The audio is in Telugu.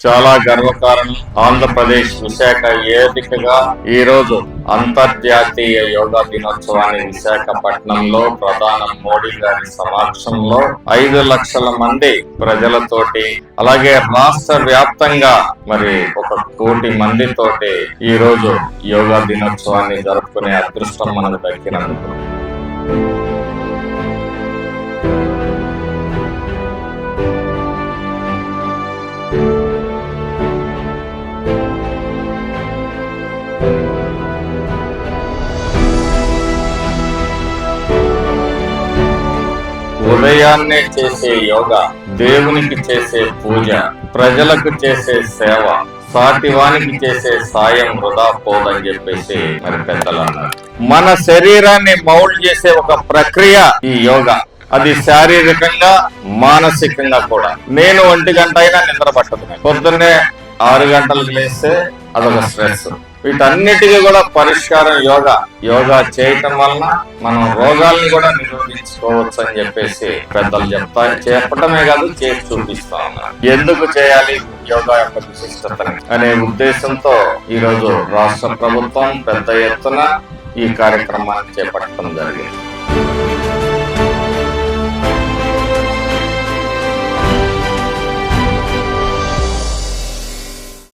చాలా గర్వకారణం ఆంధ్రప్రదేశ్ విశాఖ వేదికగా ఈ రోజు అంతర్జాతీయ యోగా దినోత్సవాన్ని విశాఖపట్నంలో ప్రధాన మోడీ గారి సమక్షంలో ఐదు లక్షల మంది ప్రజలతోటి అలాగే రాష్ట్ర వ్యాప్తంగా మరి ఒక కోటి మందితోటి ఈ రోజు యోగా దినోత్సవాన్ని జరుపుకునే అదృష్టం మనకు దక్కినందుకు. ఉదయాన్నే చేసే యోగా దేవునికి చేసే పూజ ప్రజలకు చేసే సేవ సాటివానికి చేసే సాయం వృధా పోదని చెప్పేసి మరి పెద్దలు అన్నారు మన శరీరాన్ని మౌల్డ్ చేసే ఒక ప్రక్రియ ఈ యోగా. అది శారీరకంగా మానసికంగా కూడా. నేను ఒంటి గంట అయినా నిద్ర పట్టదు. పొద్దున్నే ఆరు గంటలకు లేస్తే అదొక స్ట్రెస్. వీటన్నిటికీ కూడా పరిష్కారం యోగా. యోగా చేయటం వలన మనం రోగాల్ని కూడా నిరోధించుకోవచ్చు అని చెప్పేసి పెద్దలు చెప్తా చెప్పటమే కాదు చేసి చూపిస్తా ఎందుకు చేయాలి? యోగా యొక్క విశిష్టత అనే ఉద్దేశంతో ఈరోజు రాష్ట్ర ప్రభుత్వం పెద్ద ఎత్తున ఈ కార్యక్రమాన్ని చేపట్టడం జరిగింది.